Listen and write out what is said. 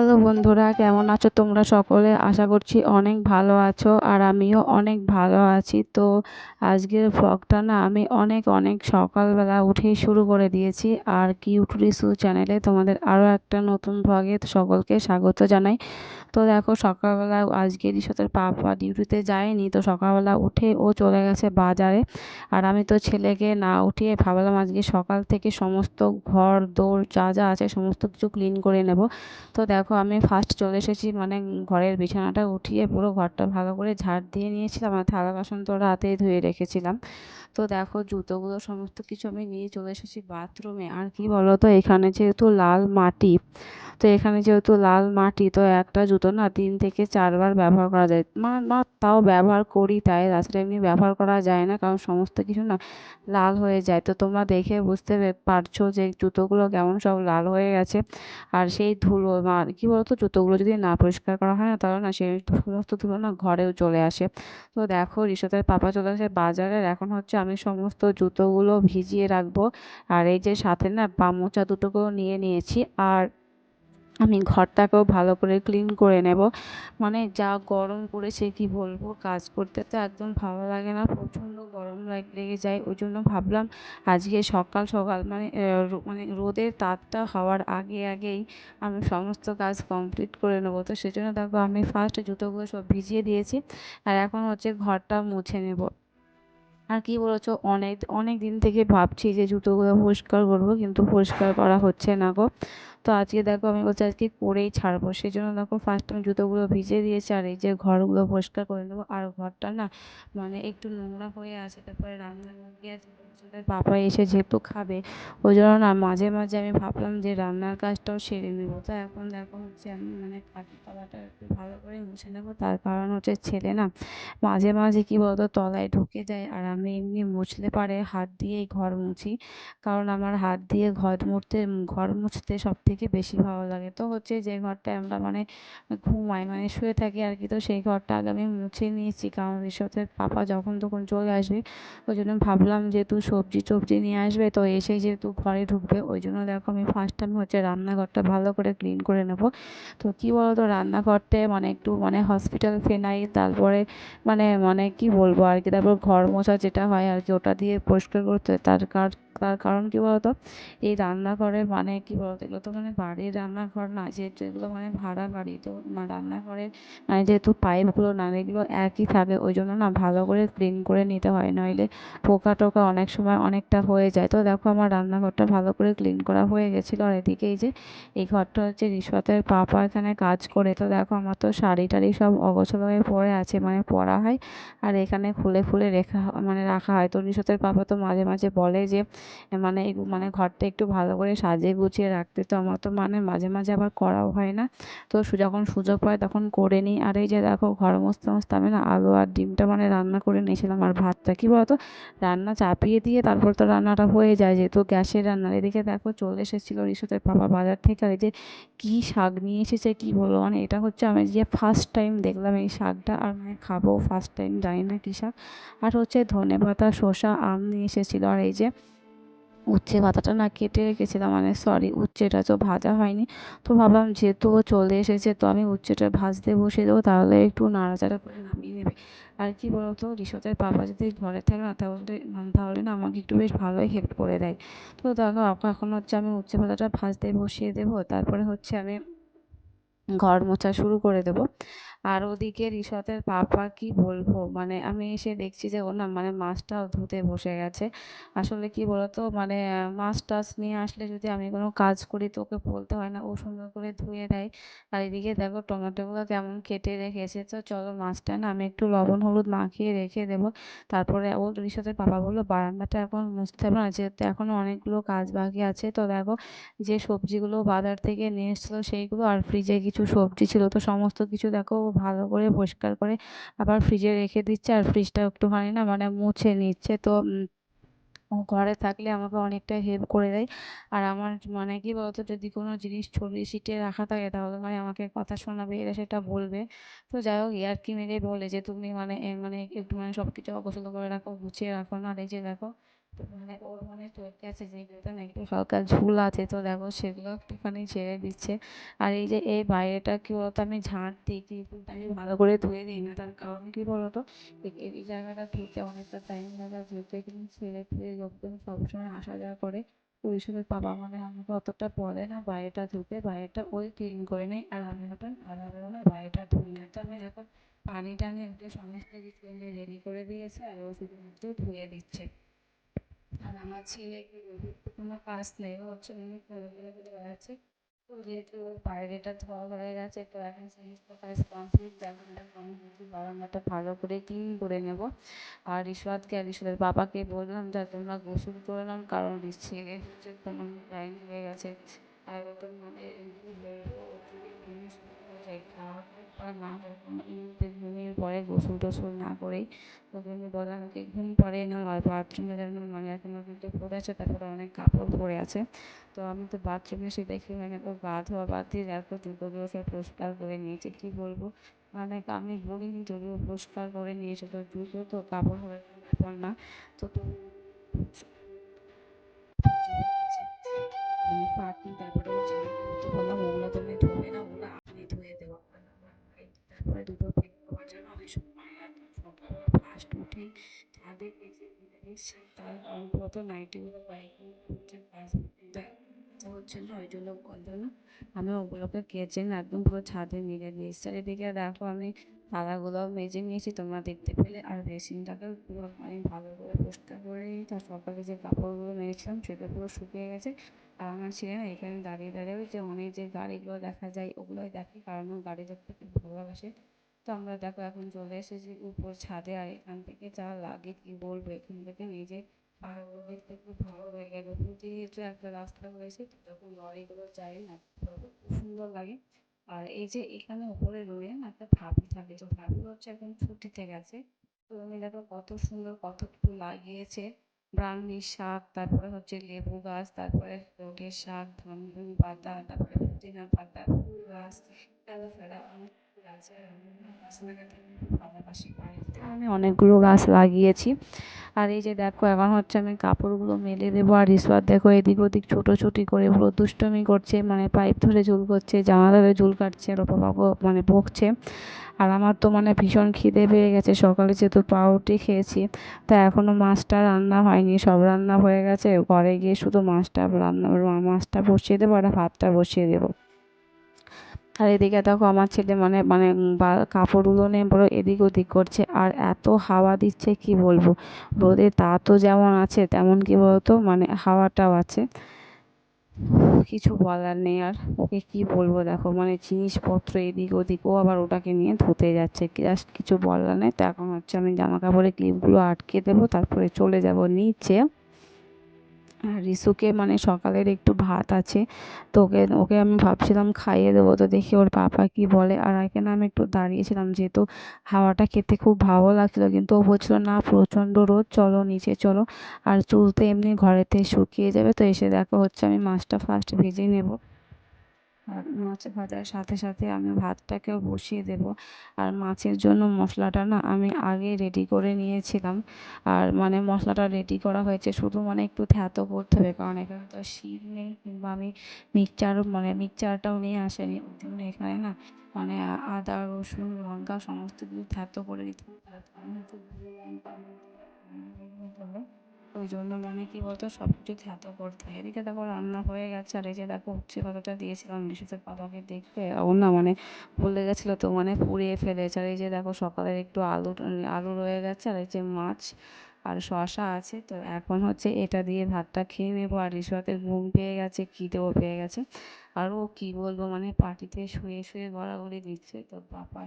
Hello বন্ধুরা, কেমন আছো তোমরা সকলে? আশা করছি অনেক ভালো আছো আর আমিও অনেক ভালো আছি। তো আজকের ব্লগটা না আমি অনেক অনেক সকালবেলা উঠেই শুরু করে দিয়েছি আর কিউটুরিসু চ্যানেলে তোমাদের আরও একটা নতুন ব্লগে সকলকে স্বাগত জানাই। তো দেখো সকালবেলা আজকে রিসতের পাপা ডিউটিতে যায়নি তো সকালবেলা উঠে ও চলে গেছে বাজারে। আর আমি তো ছেলেকে না উঠিয়ে ভাবলাম আজকে সকাল থেকে সমস্ত ঘর দৌড় যা যা আছে সমস্ত কিছু ক্লিন করে নেব। তো দেখো আমি ফার্স্ট চলে এসেছি মানে ঘরের বিছানাটা উঠিয়ে পুরো ঘরটা ভালো করে ঝাড় দিয়ে নিয়েছিলাম, আর থালা বাসন তো রাতেই ধুয়ে রেখেছিলাম। তো দেখো জুতোগুলো সমস্ত কিছু আমি নিয়ে চলে এসেছি বাথরুমে। আর কি বলো তো এখানে যেহেতু লাল মাটি, তো এখানে যেহেতু লাল মাটি, তো একটা জুতো না তিন থেকে চারবার ব্যবহার করা যায়। মা তাও ব্যবহার করি তাই তাছাড়া এমনি ব্যবহার করা যায় না, কারণ সমস্ত কিছু না লাল হয়ে যায়। তো তোমরা দেখে বুঝতে পারছ যে জুতোগুলো কেমন সব লাল হয়ে গেছে। আর সেই ধুলো আর কী বলতো, জুতোগুলো যদি না পরিষ্কার করা হয় না, তাহলে না সেই সমস্ত ধুলো না ঘরেও চলে আসে। তো দেখো রিশতের পাপা চলে আসে বাজারের, এখন হচ্ছে আমি সমস্ত জুতোগুলো ভিজিয়ে রাখব। আর এই যে সাথে না পা মোচা দুটোকেও নিয়ে নিয়েছি। আর আমি ঘরটাকেও ভালো করে ক্লিন করে নেব। মানে যা গরম পড়েছে কি বলব? কাজ করতে তো একদম ভালো লাগে না। প্রচণ্ড গরম লেগে যায়। ওই জন্য ভাবলাম আজকে সকাল সকাল মানে মানে রোদের তাপটা হওয়ার আগে আগেই আমি সমস্ত কাজ কমপ্লিট করে নেব। তো সেজন্য দেখো আমি ফার্স্ট জুতোগুলো সব ভিজিয়ে দিয়েছি। আর এখন হচ্ছে ঘরটা মুছে নেব। আর কি বলেছ, অনেক অনেক দিন থেকে ভাবছি যে জুতোগুলো পরিষ্কার করব, কিন্তু পরিষ্কার করা হচ্ছে না গো। তো আজকে দেখো আমি বলছি আজকে করেই ছাড়বো। সেই জন্য দেখো ফার্স্ট আমি জুতোগুলো ভিজে দিয়েছি আর এই যে ঘরগুলো পরিষ্কার করে নেব। আর ঘরটা না মানে একটু নোংরা হয়ে আছে, তারপরে মুরগি আছে পাপা এসে যেহেতু খাবে, ওই জন্য না মাঝে মাঝে আমি ভাবলাম যে রান্নার কাজটাও সেরে নেব। তো এখন দেখো হচ্ছে আমি মানে খাটের তলাটা একটু ভালো করে মুছে নেব। তার কারণ হচ্ছে ছেলে না মাঝে মাঝে কী বলতো তলায় ঢুকে যায় আর আমি এমনি মুছলে পারে হাত দিয়েই ঘর মুছি। কারণ আমার হাত দিয়ে ঘর মুছতে ঘর মুছতে সব থেকে বেশি ভালো লাগে। তো হচ্ছে যে ঘরটায় আমরা মানে ঘুমাই মানে শুয়ে থাকি আর কি তো সেই ঘরটা আগে আমি মুছে নিয়েছি। কারণ রিসোর্টের পাপা যখন তখন চলে আসবে, ওই জন্য ভাবলাম যেহেতু সবজি টবজি নিয়ে আসবে, তো এসে যেহেতু ঘরে ঢুকবে, ওই জন্য দেখো আমি ফার্স্ট টাইম হচ্ছে রান্নাঘরটা ভালো করে ক্লিন করে নেব। তো কী বলতো রান্নাঘরটায় মানে একটু মানে হসপিটাল ফেনাইল, তারপরে মানে মানে কি বলব আর কি তারপর ঘর মোছা যেটা হয় আর কি ওটা দিয়ে পরিষ্কার করতে তার কার তার কারণ কী বলতো? এই রান্নাঘরে মানে কী বলতো? এগুলো তো মানে বাড়ির রান্নাঘর না, যেহেতু এগুলো মানে ভাড়া বাড়ি, তো রান্নাঘরের মানে যেহেতু পাইপগুলো না, এগুলো একই থাকে, ওই জন্য না ভালো করে ক্লিন করে নিতে হয়, নইলে পোকা টোকা অনেক সময় অনেকটা হয়ে যায়। তো দেখো আমার রান্নাঘরটা ভালো করে ক্লিন করা হয়ে গেছিল, আর এদিকে এই যে, এই ঘরটা হচ্ছে রিসোর্টের পাপা এখানে কাজ করে, তো দেখো আমার তো শাড়ি টাড়ি সব অগোছালো হয়ে পড়ে আছে মানে পরা হয়, আর এখানে খুলে খুলে রেখা মানে রাখা হয়। তো রিসোর্টের পাপা তো মাঝে মাঝে বলে যে মানে মানে ঘরটা একটু ভালো করে সাজিয়ে গুছিয়ে রাখতে তো আমার তো মানে মাঝে মাঝে আবার করাও হয় না। তো যখন সুযোগ পাই তখন করে নিই। আর এই যে দেখো ঘর মুছতে মুছতে আমি না আলু আর ডিমটা মানে রান্না করে নিয়েছিলাম আর ভাতটা। কী বলতো? রান্না চাপিয়ে দিয়ে তারপর তো রান্নাটা হয়ে যায় যেহেতু গ্যাসের রান্না। এদিকে দেখো চলে এসেছিল রিসোর্টের পাপা বাজার থেকে। আর এই যে কী শাক নিয়ে এসেছে কী বলব মানে এটা হচ্ছে আমি যে ফার্স্ট টাইম দেখলাম এই শাকটা। আর মানে খাব ফার্স্ট টাইম জানি না কী শাক। আর হচ্ছে ধনে পাতা শসা আম নিয়ে এসেছিল। আর এই যে উচ্ছে পাতাটা না কেটে রেখেছিলাম মানে সরি উচ্ছেটা তো ভাজা হয়নি। তো ভাবলাম যেহেতু ও চলে এসেছে, তো আমি উচ্ছেটা ভাজতে বসিয়ে দেবো, তাহলে একটু নাড়াচাড়া করে নামিয়ে নেবে। আর কি বলতো, রিসোর্টের পাপা যদি ঘরে থাকে না, তাহলে তাহলে না আমাকে একটু বেশ ভালোই হেল্প করে দেয়। তো দেখো এখন হচ্ছে আমি উচ্ছে ভাজাটা ভাজতে বসিয়ে দেবো, তারপরে হচ্ছে আমি ঘর মোছা শুরু করে দেবো। আর ওদিকে রিসতের পাপা কি বলব? মানে আমি এসে দেখছি যে ও না মানে মাছটাও ধুতে বসে গেছে। আসলে কি বলতো? মানে মাছ টাছ নিয়ে আসলে যদি আমি কোনো কাজ করি তো ওকে বলতে হয় না। ও সুন্দর করে ধুয়ে দেয়। আর এদিকে দেখো টমেটোগুলো কেমন কেটে রেখেছে। তো চলো মাছটা না আমি একটু লবণ, হলুদ মাখিয়ে রেখে দেবো। তারপরে ও রিসতের পাপা বলল, বারান্দাটা এখন মুছতে হবে না। যেহেতু এখনও অনেকগুলো কাজ বাকি আছে, তো দেখো যে সবজিগুলো বাজার থেকে নিয়ে এসেছিল সেইগুলো আর ফ্রিজে কিছু সবজি ছিল। তো সমস্ত কিছু দেখো ভালো করে পরিষ্কার করে আবার ফ্রিজে রেখে দিচ্ছে আর ফ্রিজটা একটুখানি না মানে মুছে নিচ্ছে। তো ও ঘরে থাকলে আমাকে অনেকটা হেল্প করে দেয়। আর আমার মানে কি বলতো, যদি কোনো জিনিস ছড়িয়ে ছিটিয়ে রাখা থাকে তাহলে মানে আমাকে কথা শোনাবে, এরা সেটা বলবে। তো যাই হোক, ইয়ার্কি মেরে বলে যে, তুমি মানে মানে একটু মানে সব কিছু অগোছালো করে রাখো, গুছিয়ে রাখো, না যে দেখো তো মানে ওর মানে চলতে আছে যেগুলোতে না একটু হালকা ঝুল আছে, তো দেখো সেগুলো একটুখানি ছেড়ে দিচ্ছে। আর এই যে এই বাইরেটা কি বলতো, আমি ঝাঁট দিই কিন্তু আমি ভালো করে ধুয়ে দিই না। তার কারণ কি বলতো, এই জায়গাটা ধুতে অনেকটা টাইম লাগে যেহেতু এখানে ছেলে পেলে লোকজন সবসময় আসা যাওয়া করে। তো ওই হিসেবে বাবা মানে আমাকে অতটা বলে না, বাইরেটা ধুতে, বাইরেটা ওই ক্লিন করে নেয় আর আমি ওটা আলাদাভাবে বাইরেটা ধুই না। তো আমি এখন পানি টানি ওকে সমস্ত কিছু রেডি করে দিয়েছে, আর ও শুধুমাত্র ধুয়ে দিচ্ছে। আর আমার ছেলে কোনো কাজ নেই, ও হচ্ছে এমনি খেলে খেলে বেড়াচ্ছে তো যেহেতু ওর বাইরেটা ধোয়া হয়ে গেছে, তো এখন সমস্ত কাজ কমপ্লিট আমি একটু বারান্দাটা ভালো করে ক্লিন করে নেব। আর রিশওয়াতকে আর রিশওয়াতের বাবাকে বললাম, যে তোমরা গোসল করে নাও, কারণ ছেলে হচ্ছে কেমন টাইম হয়ে গেছে। আর ও তো মানে ঘুমিয়ে পরে গোসল টোসল না করেই। আমি বললাম ওকে ঘুম পাড়িয়ে নাও আর বাথরুমে যেন মানে এখনও কিন্তু পড়েছে তারপরে অনেক কাপড় পরে আছে। তো আমি তো বাথরুমে এসে দেখি মানে তো গা ধোয়া বাদ দিয়ে এত জুতোগুলো সব পরিষ্কার করে নিয়েছে, কী বলব? মানে আমি বলিনি যদিও পরিষ্কার করে নিয়েছে, তো জুতো তো কাপড় হয়ে ব্যাপার না। তো পাটি তারপরে বললাম ওগুলো তুমি ধোবে না ওগুলো আমি ধুয়ে দেবো তারপরে দুটো বেড কভার যেন আমি সকালবেলা এসে এসে তার অল্প তো নাইটিগুলো করছে হচ্ছে ওই জন্য আমি ওগুলোকে কেচে একদম পুরো ছাদে মেলে দিয়ে এসছি আর এদিকে দেখো আমি থালাগুলোও মেজে নিয়েছি তোমরা দেখতে পেলে আর বেসিনটাকেও পুরো আমি ভালো করে পরিষ্কার করে আর সকালে যে কাপড়গুলো মেরেছিলাম সেটা পুরো শুকিয়ে গেছে আর আমার ছেলে না এখানে দাঁড়িয়ে দাঁড়িয়ে যে অনেক যে গাড়িগুলো দেখা যায় ওগুলোই দেখে কারণ গাড়ি দেখতে খুব ভালোবাসে তো আমরা দেখো এখন চলে এসেছি উপর ছাদে আর এখান থেকে যা লাগে কি বলব, এখান থেকে নিজে পাহাড়গুলো দেখতে খুব ভালো লাগে। আর উপর দিয়ে যে একটা রাস্তা হয়েছে যখন লরিগুলো যায় না খুব সুন্দর লাগে। আর এই যে এখানে উপরে রয়ে না একটা ভাবি থাকে, তো ভাবি হচ্ছে এখন ছুটিতে গেছে। তো উনি দেখো কত সুন্দর কত কিছু লাগিয়েছে। ব্রাহ্মী শাক, তারপরে হচ্ছে লেবু গাছ, তারপরে লোটের শাক ধনে পাতা, তারপরে পুদিনা পাতা, ফুল গাছ অ্যালোভেরা অনেক আমি অনেকগুলো গাছ লাগিয়েছি। আর এই যে দেখো এখন হচ্ছে আমি কাপড়গুলো মেলে দেবো। আর রিসোয়ার দেখো, এদিক ওদিক ছোটোছুটি করে পুরো দুষ্টমি করছে মানে পাইপ ধরে চুল করছে জামা ধরে চুল কাটছে, আর মানে বকছে। আর আমার তো মানে ভীষণ খিদে পেয়ে গেছে, সকালে যেহেতু পাউরুটি খেয়েছি, তা এখনও মাছটা রান্না হয়নি, সব রান্না হয়ে গেছে। ঘরে গিয়ে শুধু মাছটা রান্না মাছটা বসিয়ে দেবো, আর ভাতটা বসিয়ে দেবো। আর এদিকে দেখো আমার ছেলে মানে মানে কাপড়গুলো নিয়ে বড় এদিক ওদিক করছে। আর এত হাওয়া দিচ্ছে, কি বলব? রোদের তাতও যেমন আছে, তেমন কি বলতো? মানে হাওয়াটাও আছে। কিছু বলার নেই আর। ওকে কি বলব দেখো? মানে জিনিসপত্র এদিক ওদিক, ও আবার ওটাকে নিয়ে ধুতে যাচ্ছে। জাস্ট কিছু বলার নেই। তো এখন হচ্ছে আমি জামা কাপড়ের ক্লিপগুলো আটকে দেবো, তারপরে চলে যাব নিচে। আর রিসুকে মানে সকালের একটু ভাত আছে, তো ওকে ওকে আমি ভাবছিলাম খাইয়ে দেবো, তো দেখি ওর পাপা কি বলে। আর আগে না আমি একটু দাঁড়িয়েছিলাম, যেহেতু হাওয়াটা খেতে খুব ভালো লাগছিল, কিন্তু ও বলছিলো, না, প্রচণ্ড রোদ, চলো নিচে চলো। আর চুল তো এমনি ঘরেতে শুকিয়ে যাবে, তো এসে দেখো হচ্ছে আমি মাছটা ফার্স্ট ভেজে নেব। মাছ ভাজার সাথে সাথে আমি ভাতটাকেও বসিয়ে দেব। আর মাছের জন্য মশলাটা না আমি আগে রেডি করে নিয়েছিলাম। আর মানে মশলাটা রেডি করা হয়েছে শুধু মানে একটু থ্যাতো করতে হবে, কারণ এখানে তো শিল নেই কিংবা আমি মিক্সচার মানে মিক্সচারটাও নিয়ে আসিনি। ওই জন্য এখানে না মানে আদা, রসুন, লঙ্কা সমস্ত কিছু থ্যাতো করে দিতে হবে। ওই জন্য মানে কী বলতো, সব কিছু থ্যাতো করতে হয়। এদিকে দেখো রান্না হয়ে গেছে, আর এই যে দেখো উচ্ছে পাতাটা দিয়েছিলাম মিশুদের বাবাকে দেখতে। ও না মানে বলে গেছিল তো মানে পুড়িয়ে ফেলেছে। আর এই যে দেখো সকালের একটু আলু আলু রয়ে গেছে, আর এই যে মাছ আর শশা আছে। তো এখন হচ্ছে এটা দিয়ে ভাতটা খেয়ে নেব। আর রিসোয়াতের ঘুম পেয়ে গেছে, খিদেও পেয়ে গেছে। আর ও কী বলব মানে পাটিতে শুয়ে শুয়ে গড়াগড়ি দিচ্ছে। তো পাপা